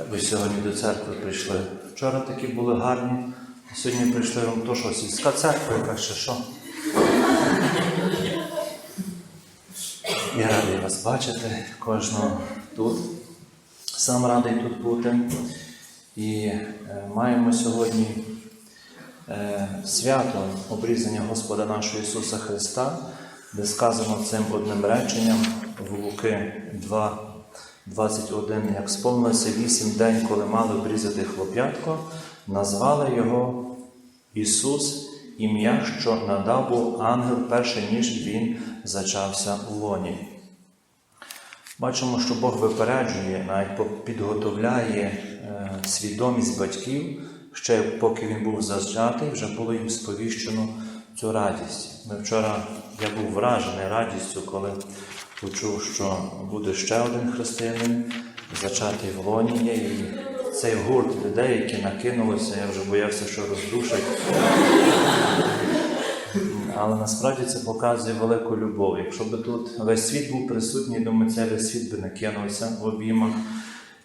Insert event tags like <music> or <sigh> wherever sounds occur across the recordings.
Як ви сьогодні до церкви прийшли? Вчора такі були гарні, а сьогодні прийшли вам то, що сільська церква, яка ще що. Я радий вас бачити, кожного тут. Сам радий тут бути. І е, маємо сьогодні е, свято обрізання Господа нашого Ісуса Христа, де сказано цим одним реченням в Луки 2, 21, як сповнилося вісім день, коли мали обрізати хлоп'ятко, назвали його Ісус, ім'я, що надав був ангел перше, ніж він зачався у лоні. Бачимо, що Бог випереджує, навіть підготовляє е, свідомість батьків, ще поки він був зачатий, вже було їм сповіщено цю радість. Ми вчора я був вражений радістю, коли почув, що буде ще один християнин, зачатий в лоні і цей гурт людей, які накинулися, я вже боявся, що роздушать. Але насправді це показує велику любов. Якщо би тут весь світ був присутній, думаю, цей весь світ би не кинувся в обіймах.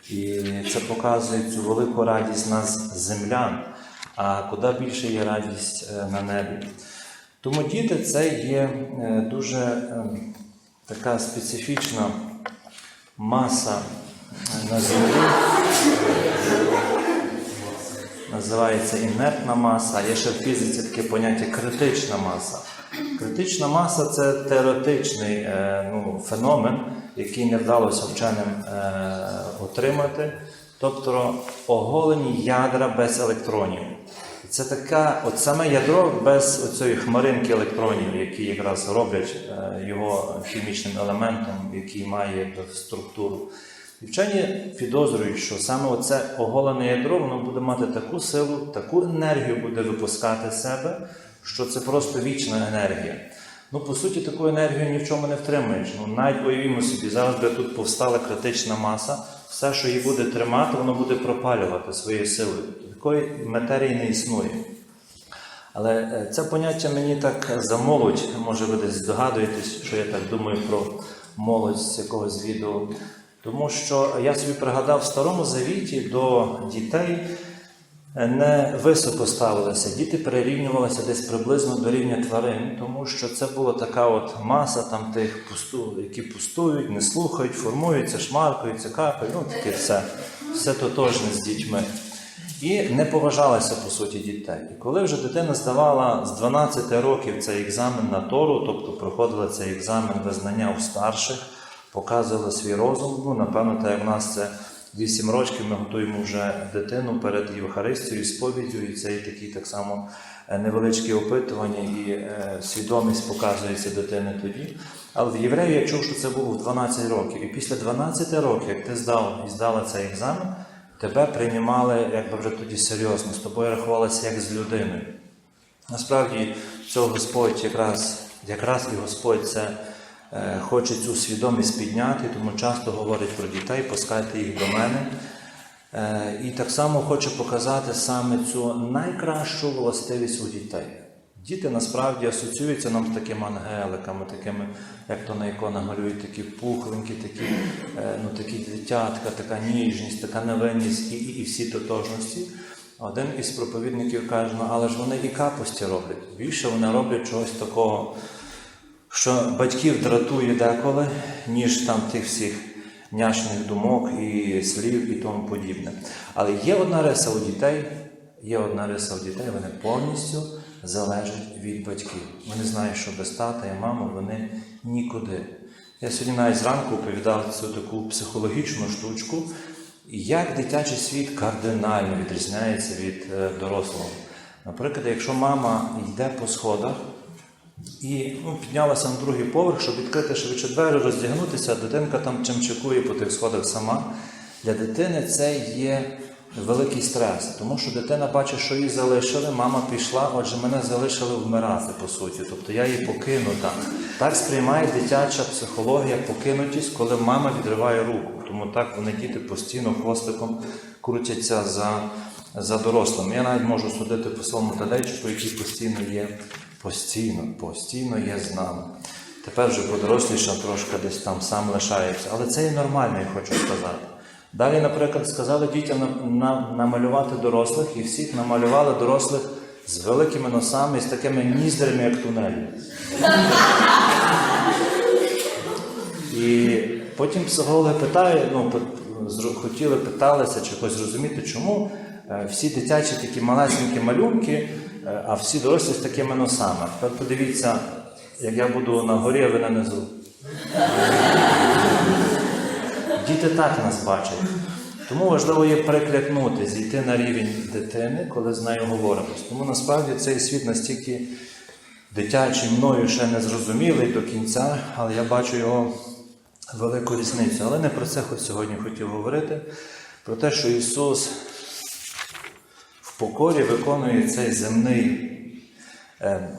І це показує цю велику радість нас, землян, а куди більше є радість е, на небі. Тому діти це є е, дуже е, така специфічна маса на землі називається інертна маса, є ще в фізиці таке поняття критична маса. Критична маса це теоретичний е, ну, феномен, який не вдалося вченим е, отримати, тобто оголені ядра без електронів. Це така, от саме ядро без оцієї хмаринки електронів, які якраз роблять е, його хімічним елементом, який має структуру. І вчені підозрюють, що саме оце оголене ядро воно буде мати таку силу, таку енергію буде випускати з себе, що це просто вічна енергія. Ну, по суті, таку енергію ні в чому не втримаєш. Ну, навіть уявімо собі, зараз би тут повстала критична маса, все, що її буде тримати, воно буде пропалювати своєю силою. Такої матерії не існує. Але е, це поняття мені так за молодь, може ви десь здогадуєтесь, що я так думаю про молодь з якогось відео. Тому що я собі пригадав в Старому Завіті до дітей не високо ставилися. Діти перерівнювалися десь приблизно до рівня тварин, тому що це була така от маса там тих пусту, які пустують, не слухають, формуються, шмаркаються, капають, ну таке все, все тотожне з дітьми. І не поважалися по суті дітей. І коли вже дитина здавала з 12 років цей екзамен на Тору, тобто проходила цей екзамен визнання у старших, показувала свій розум. Ну, напевно, так як в нас це 8 років, ми готуємо вже дитину перед Євхаристією, сповіддю, і це і такі так само е, невеличкі опитування, і е, свідомість показується дитини тоді. Але в євреї я чув, що це було в 12 років. І після 12 років, як ти здав і здала цей екзамен, тебе приймали якби вже тоді серйозно, з тобою рахувалися як з людиною. Насправді, цього Господь якраз, якраз і Господь це хоче цю свідомість підняти, тому часто говорить про дітей, пускайте їх до мене. Е, і так само хоче показати саме цю найкращу властивість у дітей. Діти насправді асоціюються нам з такими ангеликами, такими, як то на іконах малюють, такі пухленькі, такі, е, ну, такі дитятка, така ніжність, така невинність і, і, і всі тотожності. Один із проповідників каже, ну але ж вони і капості роблять. Більше вони роблять чогось такого, що батьків дратує деколи, ніж там тих всіх няшних думок і слів і тому подібне. Але є одна риса у дітей, є одна риса у дітей, вони повністю залежать від батьків. Вони знають, що без тата і мами вони нікуди. Я сьогодні навіть зранку оповідав цю таку психологічну штучку, як дитячий світ кардинально відрізняється від е, дорослого. Наприклад, якщо мама йде по сходах і ну, піднялася на другий поверх, щоб відкрити швидше двері, роздягнутися, дитинка там чимчикує по тих сходах сама. Для дитини це є великий стрес, тому що дитина бачить, що її залишили, мама пішла, отже, мене залишили вмирати, по суті. Тобто я її покинута. Так сприймає дитяча психологія покинутість, коли мама відриває руку. Тому так вони діти постійно хвостиком крутяться за, за дорослими. Я навіть можу судити по своєму тадейчику, який постійно є, постійно, постійно є з нами. Тепер вже подоросліша трошки десь там сам лишається. Але це є нормально, я хочу сказати. Далі, наприклад, сказали дітям на- на- намалювати дорослих, і всіх намалювали дорослих з великими носами і з такими ніздрями, як тунелі. І потім психологи питають, ну, хотіли, питалися чи хоч зрозуміти, чому е, всі дитячі такі малесенькі малюнки, а всі дорослі з такими носами. Тепер подивіться, як я буду на горі, а ви на низу. Діти так нас бачать. Тому важливо є перекликнути, зійти на рівень дитини, коли з нею говоримо. Тому насправді цей світ настільки дитячий мною ще не зрозумілий до кінця, але я бачу його велику різницю. Але не про це хоч сьогодні хотів говорити, про те, що Ісус покорі виконує цей земний, е,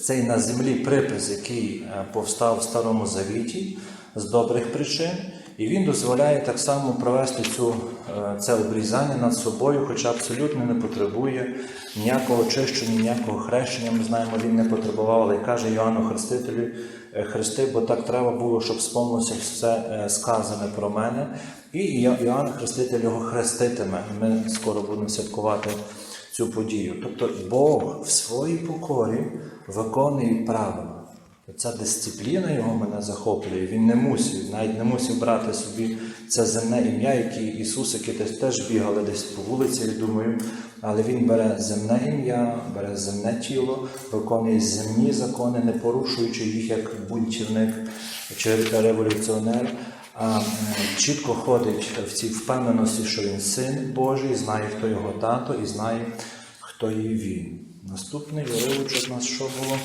цей на землі припис, який е, повстав в Старому Завіті з добрих причин, і Він дозволяє так само провести цю, е, це обрізання над собою, хоча абсолютно не потребує ніякого очищення, ніякого хрещення. Ми знаємо, він не потребував, але каже Йоанну Хрестителю, хрести, бо так треба було, щоб сповнилося все сказане про мене. І Йо- Йоанн Хреститель його хреститиме. Ми скоро будемо святкувати цю подію. Тобто Бог в своїй покорі виконує правила. Ця дисципліна його мене захоплює. Він не мусив, навіть не мусив брати собі це земне ім'я, яке Ісусики теж, бігали десь по вулиці, я думаю. Але Він бере земне ім'я, бере земне тіло, виконує земні закони, не порушуючи їх як бунтівник чи революціонер. А е, чітко ходить в цій впевненості, що він син Божий, знає, хто його тато, і знає, хто є він. Наступний уривочок у нас що було?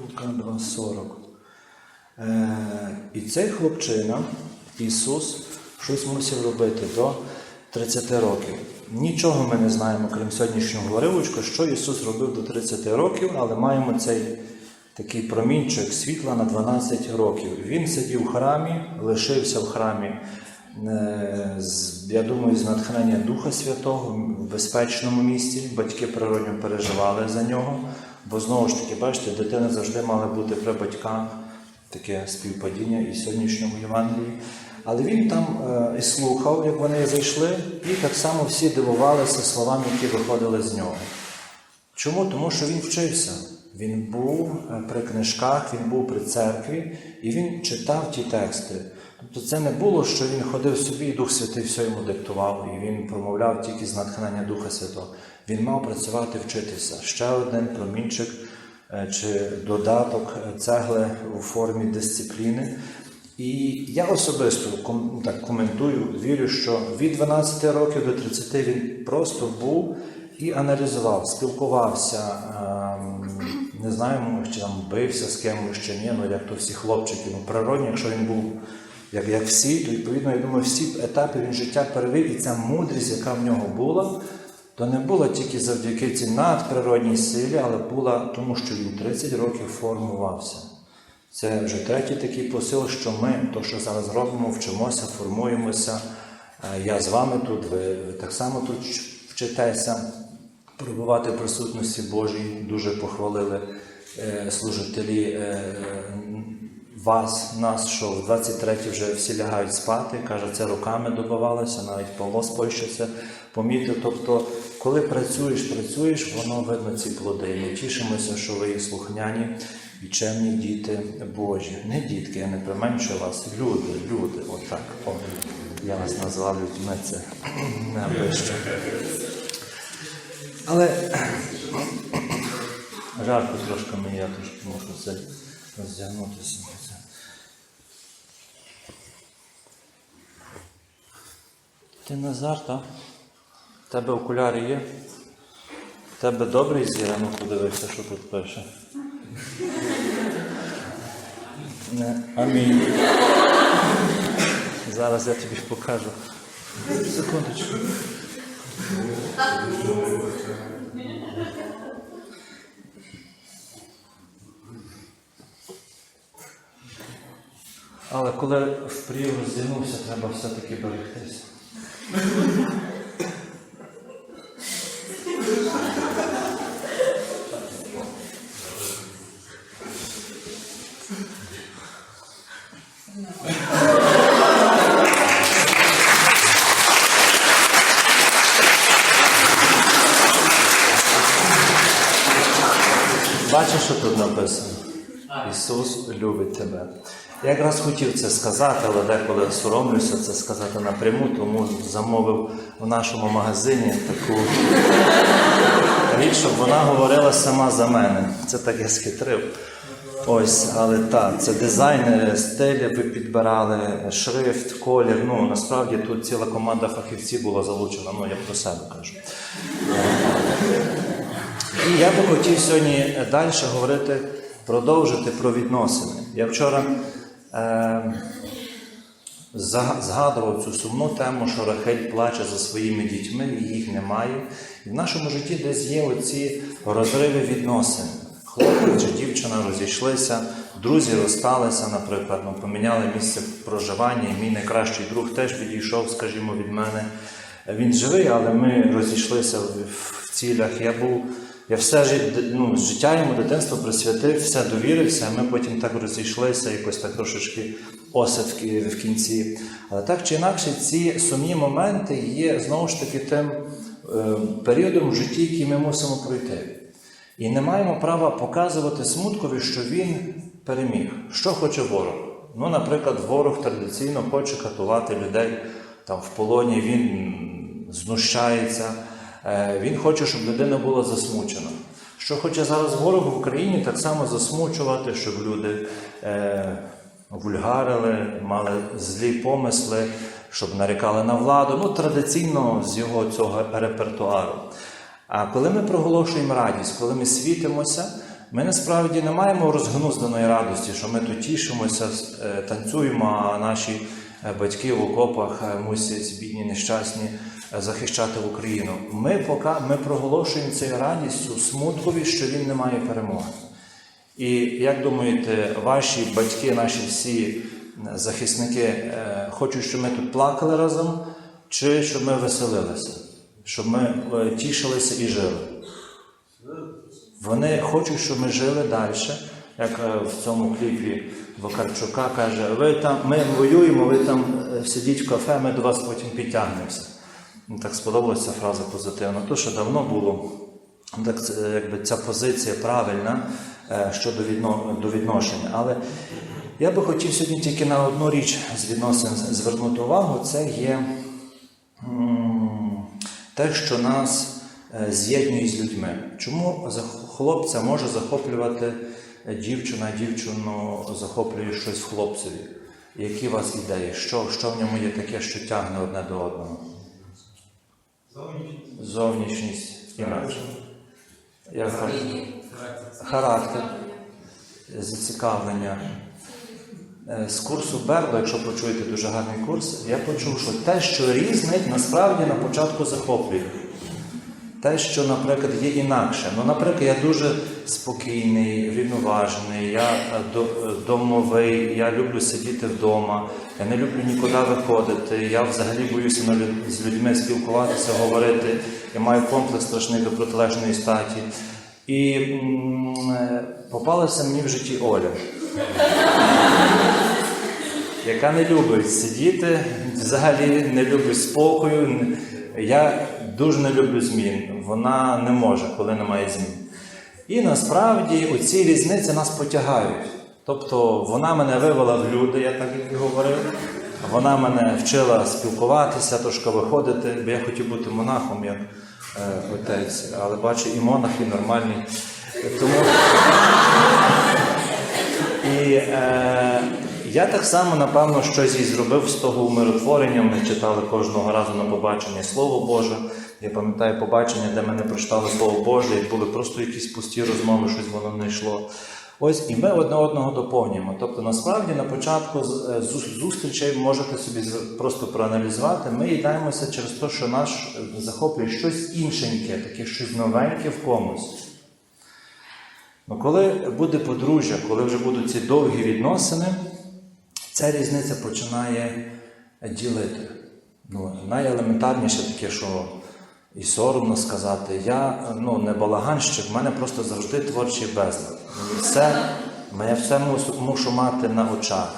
Лука 2,40. Е, і цей хлопчина, Ісус, щось мусив робити до 30 років. Нічого ми не знаємо, крім сьогоднішнього уривочка, що Ісус робив до 30 років, але маємо цей такий промінчик світла на 12 років. Він сидів в храмі, лишився в храмі. е, Я думаю, з натхнення Духа Святого в безпечному місці. Батьки природньо переживали за нього, бо знову ж таки, бачите, дитина завжди мала бути при батьках, таке співпадіння і сьогоднішньому Євангелії. Але він там е, і слухав, як вони зайшли, і так само всі дивувалися словам, які виходили з нього. Чому? Тому що він вчився. Він був е, при книжках, він був при церкві і він читав ті тексти. Тобто це не було, що він ходив собі і Дух Святий все йому диктував, і він промовляв тільки з натхнення Духа Святого. Він мав працювати, вчитися. Ще один промінчик е, чи додаток е, цегли у формі дисципліни. І я особисто так коментую, вірю, що від 12 років до 30 він просто був і аналізував, спілкувався, ем, не знаю, може, чи там бився з кимось чи ні, ну як то всі хлопчики, ну природні, якщо він був як, як всі, то відповідно, я думаю, всі етапи він життя перевів, і ця мудрість, яка в нього була, то не була тільки завдяки цій надприродній силі, але була тому, що він 30 років формувався. Це вже третій такий посил, що ми, то, що зараз робимо, вчимося, формуємося. Е, Я з вами тут, ви так само тут вчитеся перебувати в присутності Божій. Дуже похвалили е, служителі е, вас, нас, що в 23-й вже всі лягають спати. Каже, це руками добивалося, навіть Павло з Польщі це помітив. Тобто, коли працюєш, працюєш, воно видно ці плоди. Ми тішимося, що ви є слухняні і діти Божі. Не дітки, я не применшую вас. Люди, люди, отак. О, я вас назвав людьми, це <clears throat> не вище. Але жарко трошки мені, я трошки можу це роздягнутися. Ти Назар, так? У тебе окуляри є? У тебе добрий зір, ну подивися, що тут пише. Не, амінь. Зараз я тобі покажу. Секундочку. Але коли в прів роздягнувся, треба все-таки берегтися. Що тут написано? Ісус любить тебе. Я якраз хотів це сказати, але деколи соромлюся це сказати напряму, тому замовив в нашому магазині таку річ, щоб вона говорила сама за мене. Це так я схитрив. Ось, але так, це дизайн, стилі ви підбирали, шрифт, колір. Ну насправді тут ціла команда фахівців була залучена. Ну я про себе кажу. І я би хотів сьогодні далі говорити, продовжити про відносини. Я вчора е, згадував цю сумну тему, що Рахель плаче за своїми дітьми, і їх немає. І в нашому житті десь є оці розриви відносин. Хлопець чи дівчина розійшлися, друзі розсталися, наприклад, ну, поміняли місце проживання, і мій найкращий друг теж відійшов, скажімо, від мене. Він живий, але ми розійшлися в цілях. Я був, я все ну, життя йому дитинство присвятив, все довірився, а ми потім так розійшлися, якось так трошечки осад в кінці. Але так чи інакше, ці сумні моменти є знову ж таки тим е, періодом в житті, який ми мусимо пройти. І не маємо права показувати смуткові, що він переміг. Що хоче ворог? Ну, наприклад, ворог традиційно хоче катувати людей там в полоні, він знущається, він хоче, щоб людина була засмучена. Що хоче зараз ворог в Україні так само засмучувати, щоб люди е, вульгарили, мали злі помисли, щоб нарікали на владу. Ну, традиційно з його цього репертуару. А коли ми проголошуємо радість, коли ми світимося, ми насправді не маємо розгнузданої радості, що ми тут тішимося, е, танцюємо, а наші е, батьки в окопах е, мусять бідні нещасні е, захищати Україну. Ми поки ми проголошуємо цією радістю смуткові, що він не має перемоги. І як думаєте, ваші батьки, наші всі е, захисники е, хочуть, щоб ми тут плакали разом, чи щоб ми веселилися, щоб ми е, тішилися і жили? Вони хочуть, щоб ми жили далі, як е, в цьому кліпі Вакарчука каже, ви там, ми воюємо, ви там е, сидіть в кафе, ми до вас потім підтягнемося. Так сподобалася фраза позитивна. То, що давно було, так, якби ця позиція правильна е, щодо відно, до відношення. Але я би хотів сьогодні тільки на одну річ з відносин звернути увагу, це є те, що нас е, з'єднує з людьми. Чому хлопця може захоплювати е, дівчина, дівчину захоплює щось в хлопцеві? Які у вас ідеї? Що, що в ньому є таке, що тягне одне до одного? Зовнішність інакше. Як характер, зацікавлення. Е, З курсу Бердо, якщо почуєте дуже гарний курс, я почув, що те, що різнить, насправді на початку захоплює. Те, що, наприклад, є інакше. Ну, наприклад, я дуже спокійний, рівноважений, я е, е, домовий, я люблю сидіти вдома, я не люблю нікуди виходити, я взагалі боюся з людьми спілкуватися, говорити, я маю комплекс страшний до протилежної статі. І м, е, попалася мені в житті Оля яка не любить сидіти, взагалі не любить спокою. Я дуже не люблю змін. Вона не може, коли немає змін. І насправді оці різниці нас потягають. Тобто вона мене вивела в люди, я так і говорив. Вона мене вчила спілкуватися, трошки виходити, бо я хотів бути монахом, як е, отець, але бачу, і монахи нормальні. Тому і е, я так само, напевно, щось і зробив з того умиротворення. Ми читали кожного разу на побачення Слово Боже. Я пам'ятаю побачення, де мене прочитали Слово Боже, і були просто якісь пусті розмови, щось воно не йшло. Ось і ми одне одного доповнюємо. Тобто, насправді на початку е, зустрічей можете собі просто проаналізувати. Ми їдаємося через те, що наш е, захоплює щось іншеньке, таке щось новеньке в комусь. Ну, коли буде подружжя, коли вже будуть ці довгі відносини, ця різниця починає ділити. Ну, найелементарніше таке, що і соромно сказати, я ну, не балаганщик, в мене просто завжди творчий безлад. Мені все, я все мушу мати на очах.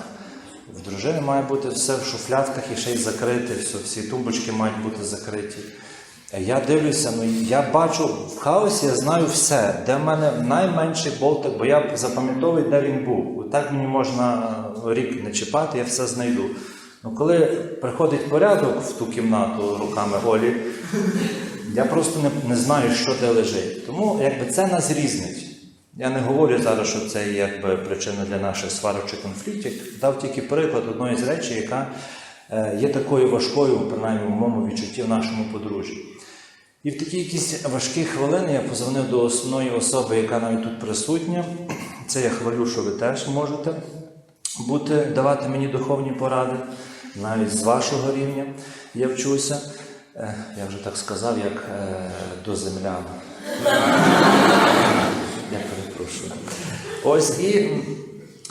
В дружини має бути все в шуфлятках і ще й закрите, все, всі тумбочки мають бути закриті. Я дивлюся, ну я бачу в хаосі, я знаю все, де в мене найменший болтик, бо я запам'ятовую, де він був. Так мені можна рік не чіпати, я все знайду. Ну, коли приходить порядок в ту кімнату руками Олі, я просто не, не знаю, що де лежить. Тому якби це нас різнить. Я не говорю зараз, що це є причина для наших сварок чи конфліктів. Дав тільки приклад одної з речей, яка е, є такою важкою, принаймні в моєму відчутті в нашому подружжі. І в такі якісь важкі хвилини я позвонив до основної особи, яка навіть тут присутня. Це я хвалю, що ви теж можете бути, давати мені духовні поради, навіть з вашого рівня я вчуся. Е, Я вже так сказав, як е, до землян. Я перепрошую. Ось і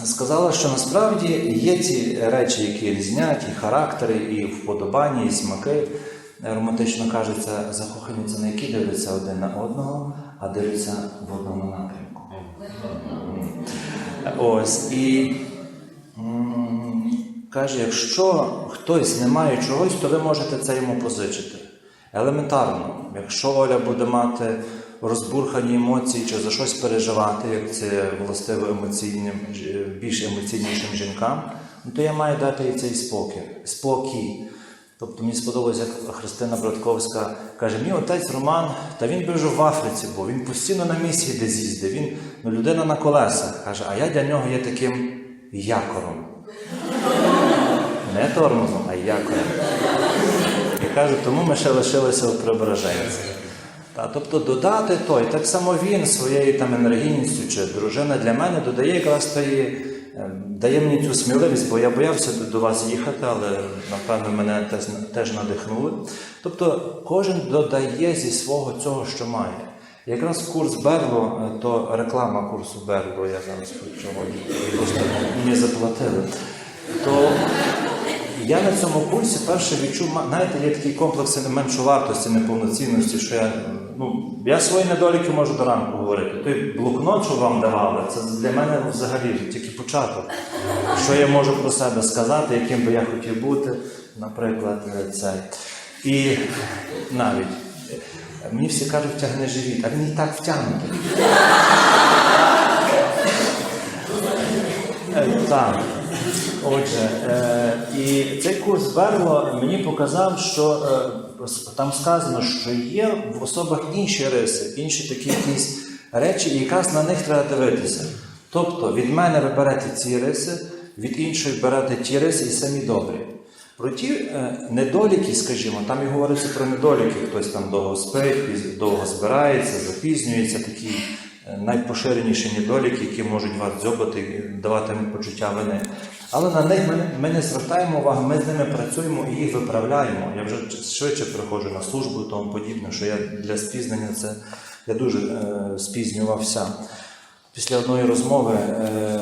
сказала, що насправді є ті речі, які різнять, і характери, і вподобання, і смаки. Романтично кажеться, закохані це не які дивляться один на одного, а дивляться в одному напрямку. Ось і каже, якщо хтось не має чогось, то ви можете це йому позичити. Елементарно, якщо Оля буде мати розбурхані емоції чи за щось переживати, як це властиво емоційним, більш емоційнішим жінкам, ну, то я маю дати їй цей спокій. спокій. Тобто мені сподобалося, як Христина Братковська каже, мій отець Роман, та він би вже в Африці був, він постійно на місії десь їздив, він ну, людина на колесах. Каже, а я для нього є таким якором. Не тормозом, а якором. І каже, тому ми ще лишилися у Преображенці. Та, тобто додати той, так само він своєю там енергійністю чи дружина для мене додає якраз тої, е, дає мені цю сміливість, бо я боявся до- вас їхати, але напевно мене теж, теж надихнули. Тобто кожен додає зі свого цього, що має. Якраз курс Берло, е, то реклама курсу Берло, я зараз чого просто мені заплатили. То я на цьому курсі перше відчув, знаєте, є такі комплекси меншовартості, неповноцінності, що я, ну, я свої недоліки можу до ранку говорити. Той блокнот, що вам давали, це для мене взагалі тільки початок. Що я можу про себе сказати, яким би я хотів бути, наприклад, е, цей. І навіть е, мені всі кажуть, тягни живіт, а він і так втягнутий. Е, Так. Отже, е, і цей курс Берло мені показав, що е, там сказано, що є в особах інші риси, інші такі якісь речі, і якраз на них треба дивитися. Тобто від мене ви берете ці риси, від іншої берете ті риси і самі добрі. Про ті е, недоліки, скажімо, там і говориться про недоліки, хтось там довго спить, довго збирається, запізнюється, такі найпоширеніші недоліки, які можуть вас дзьобати давати почуття вини. Але на них ми, не звертаємо увагу, ми з ними працюємо і їх виправляємо. Я вже швидше приходжу на службу тому подібне, що я для спізнення це я дуже е, спізнювався. Після одної розмови е,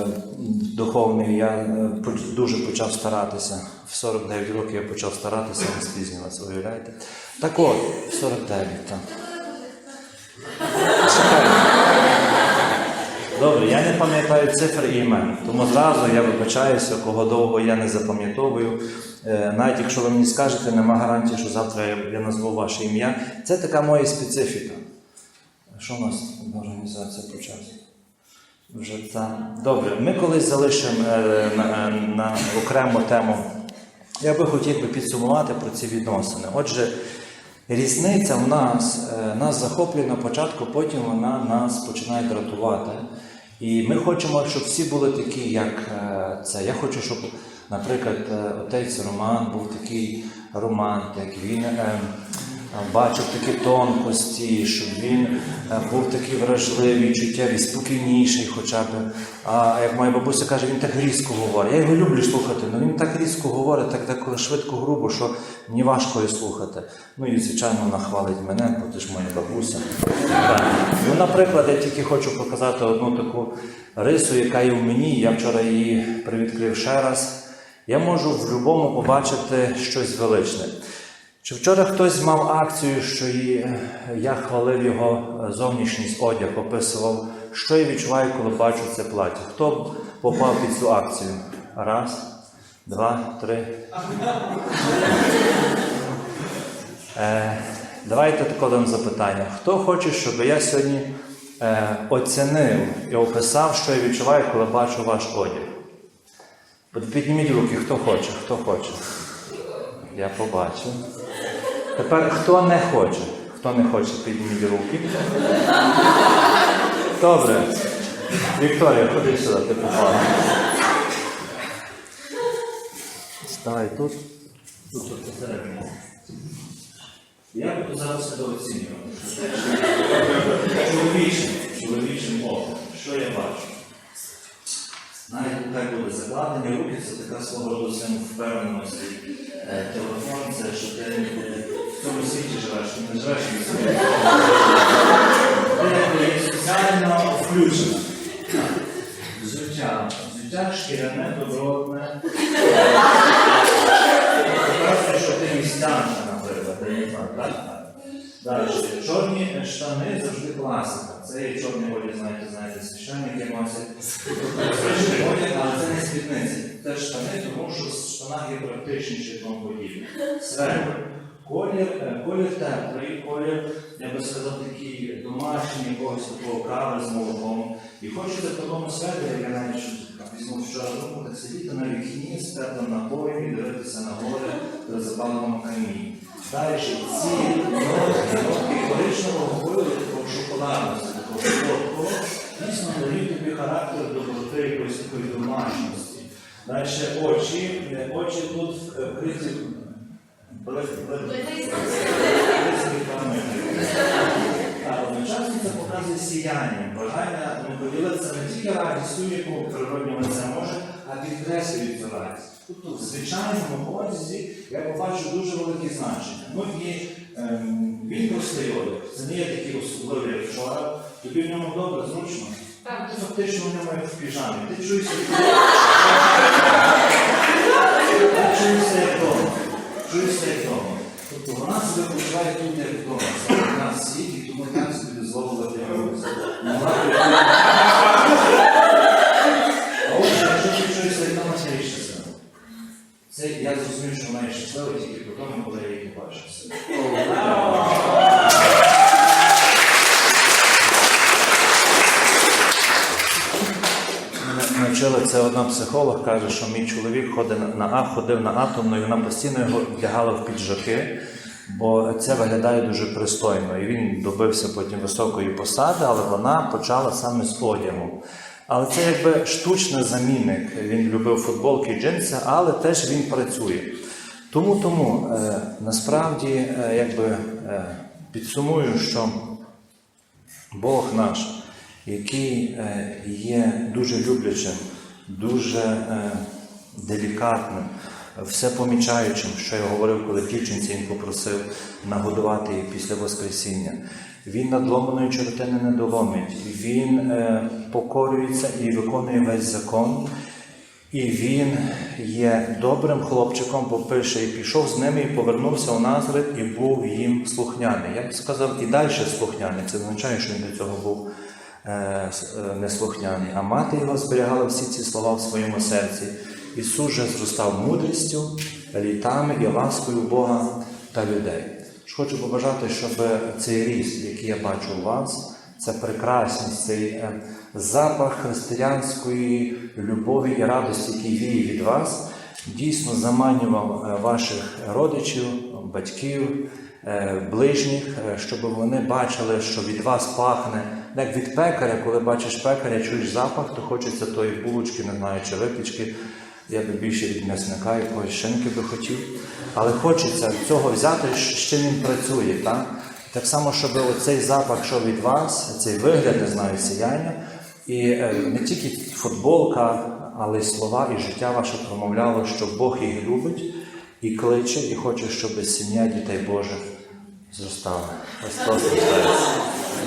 духовної я е, дуже почав старатися. В 49 років я почав старатися не спізнюватися, уявляєте? Так от, в 49, так. Добре, я не пам'ятаю цифр і імен, тому зразу я вибачаюся, кого довго я не запам'ятовую. Е, Навіть якщо ви мені скажете, нема гарантії, що завтра я, назву ваше ім'я. Це така моя специфіка. Що у нас організація по часу? Вже там. Добре, ми колись залишимо е, на, на окрему тему. Я би хотів би підсумувати про ці відносини. Отже, різниця в нас е, нас захоплює на початку, потім вона нас починає дратувати. І ми хочемо, щоб всі були такі, як е, це. Я хочу, щоб, наприклад, е, отець Роман був такий романтик, він е, бачив такі тонкості, щоб він е, був такий вражливий, чуттєвий, спокійніший хоча б. А як моя бабуся каже, він так різко говорить. Я його люблю слухати, але він так різко говорить, так деколи швидко, грубо, що мені важко його слухати. Ну і звичайно вона хвалить мене, бо ти ж моя бабуся. Ну, наприклад, я тільки хочу показати одну таку рису, яка є в мені. Я вчора її привідкрив ще раз. Я можу в будь-якому побачити щось величне. Чи вчора хтось мав акцію, що і я хвалив його е, зовнішність одяг, описував, що я відчуваю, коли бачу це плаття? Хто попав під цю акцію? Раз, два, три. Е, Давайте таке дам запитання. Хто хоче, щоб я сьогодні е, оцінив і описав, що я відчуваю, коли бачу ваш одяг? Підніміть руки, хто хоче, хто хоче. Я побачив. Тепер хто не хоче? Хто не хоче, підніміть руки. Добре. Вікторія, ходи сюди, ти попала. Ставай тут. Тут, посередині. Я буду зараз себе оцінювати. Чоловічим, чоловічим оком. Що я бачу? Навіть хай буде закладені руки, це така свого роду самовпевненості. Е, Телефон це є соціально включена. Взуття. Взуття шкіряне, добротне. Показує, що ти містянка, наприклад, не так? Далі. Чорні штани завжди класика. Це є чорний одяг, знаєте, знаєте, священники носять. Одяг, але це не спідниці. Це штани, тому що в штанах є практичніші тому подібне. Светр. Колір, е, колір теплий, колір, я би сказав, такий домашній, якогось такого кави з молоком. І хочеться в такому светрі, я навіть візьму вчора руку, так сидіти на вікні з теплим напоєм і дивитися на гори при запаленому каміні. Далі ці нотки, нотки коричневого такого шоколадності, такого солодкого, дійсно дають тобі характер доброти, якоїсь такої домашності. Далі очі, е, очі тут е, вкриті Так, одночасно це показує сіяння, бажання ну, поділитися не тільки радістю, яку природньо це може, а підкреслюють цю радість. Тобто в звичайному одязі я побачу дуже велике значення. Ну і ем, він простий одяг, це не є такий особливий, як вчора. Тобі в ньому добре, зручно. Так. Ти фактично в ньому як в піжамі. Ти чуєшся, <laughs> ти чуєшся як вдома. Чуєшся як вдома. Тобто вона себе почуває тут як вдома. Це нас в і тому так собі дозволила дивитися. А отже, якщо як вдома, це рішиться. Це я зрозумів, що вона є щаслива тільки по тому, коли це одна психолог, каже, що мій чоловік ходив на- А, ходив на атомну, і вона постійно його вдягала в піджаки, бо це виглядає дуже пристойно. І він добився потім високої посади, але вона почала саме з одягу. Але це якби штучний замінник. Він любив футболки і джинси, але теж він працює. Тому тому е, насправді е, якби е, підсумую, що Бог наш, який е, є дуже люблячим, дуже е, делікатним, все помічаючим, що я говорив, коли дівчинці він попросив нагодувати її після Воскресіння. Він надломаної чертини не доломить, він е, покорюється і виконує весь закон. І він є добрим хлопчиком, бо пише, і пішов з ними, і повернувся у Назарет, і був їм слухняний. Я б сказав, і далі слухняний. Це означає, що він до цього був неслухняний. А мати його зберігала всі ці слова в своєму серці. Ісус же зростав мудрістю, літами і ласкою Бога та людей. Хочу побажати, щоб цей ріст, який я бачу у вас, це прекрасність, цей е, запах християнської любові і радості, який віє від вас, дійсно заманював е, ваших родичів, батьків, е, ближніх, е, щоб вони бачили, що від вас пахне, як від пекаря, коли бачиш пекаря, чуєш запах, то хочеться тої булочки, не знаю, чи випічки. Я би більше від м'ясника якоїсь шинки би хотів. Але хочеться цього взяти, з чим він працює. Так, так само, щоб оцей запах, що від вас, цей вигляд, не знаю, сіяння, і е, не тільки футболка, але й слова, і життя ваше промовляло, що Бог їх любить і кличе, і хоче, щоб сім'я дітей Божих зростала. Христос Воскрес!